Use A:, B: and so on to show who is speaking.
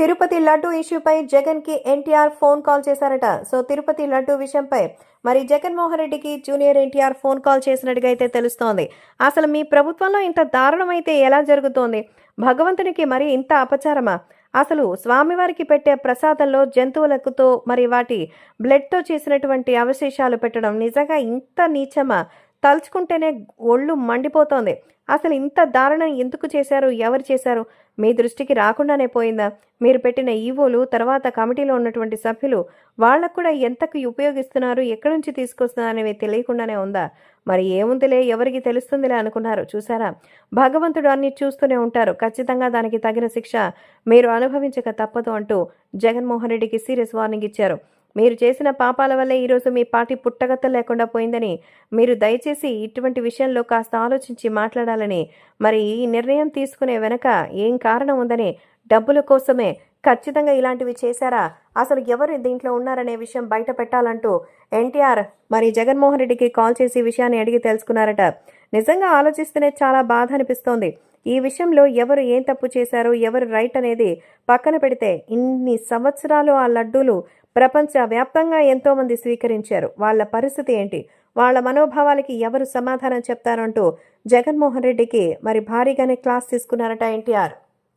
A: తిరుపతి లడ్డు ఇష్యూపై జగన్కి NTR phone call చేశారట. సో తిరుపతి లడ్డు విషయంపై మరి జగన్మోహన్ రెడ్డికి జూనియర్ ఎన్టీఆర్ ఫోన్ కాల్ చేసినట్టుగా అయితే తెలుస్తోంది. అసలు మీ ప్రభుత్వంలో ఇంత దారుణం అయితే ఎలా జరుగుతోంది? భగవంతునికి మరి ఇంత అపచారమా? అసలు స్వామివారికి పెట్టే ప్రసాదంలో జంతువులకుతో మరి వాటి బ్లడ్తో చేసినటువంటి అవశేషాలు పెట్టడం నిజంగా ఇంత నీచమా? తలుచుకుంటేనే ఒళ్ళు మండిపోతోంది. అసలు ఇంత దారుణం ఎందుకు చేశారు? ఎవరు చేశారు? మీ దృష్టికి రాకుండానే పోయిందా? మీరు పెట్టిన ఈవోలు తర్వాత కమిటీలో ఉన్నటువంటి సభ్యులు వాళ్ళకు కూడా ఎంతకు ఉపయోగిస్తున్నారు? ఎక్కడి నుంచి తీసుకొస్తున్నారు అనేవి తెలియకుండానే ఉందా? మరి ఏముందిలే ఎవరికి తెలుస్తుందిలే అనుకున్నారు. చూసారా భగవంతుడు అన్ని చూస్తూనే ఉంటారు. ఖచ్చితంగా దానికి తగిన శిక్ష మీరు అనుభవించక తప్పదు అంటూ జగన్మోహన్ రెడ్డికి సీరియస్ వార్నింగ్ ఇచ్చారు. మీరు చేసిన పాపాల వల్లే ఈరోజు మీ పార్టీ పుట్టగత్త లేకుండా పోయిందని మీరు దయచేసి ఇటువంటి విషయంలో కాస్త ఆలోచించి మాట్లాడాలని మరి ఈ నిర్ణయం తీసుకునే వెనక ఏం కారణం ఉందని డబ్బుల కోసమే ఖచ్చితంగా ఇలాంటివి చేశారా? అసలు ఎవరు దీంట్లో ఉన్నారనే విషయం బయట పెట్టాలంటూ ఎన్టీఆర్ మరి జగన్మోహన్ రెడ్డికి కాల్ చేసి విషయాన్ని అడిగి తెలుసుకున్నారట. నిజంగా ఆలోచిస్తేనే చాలా బాధ అనిపిస్తోంది. ఈ విషయంలో ఎవరు ఏం తప్పు చేశారు? ఎవరు రైట్ అనేది పక్కన పెడితే ఇన్ని సంవత్సరాలు ఆ లడ్డూలు ప్రపంచ వ్యాప్తంగా ఎంతో మంది స్వీకరించారు. వాళ్ళ పరిస్థితి ఏంటి? వాళ్ళ మనోభావాలకి ఎవరు సమాధానం చెప్తారంటూ జగన్మోహన్ రెడ్డికి మరి భారీగానే క్లాస్ తీసుకున్నారట ఎన్టీఆర్.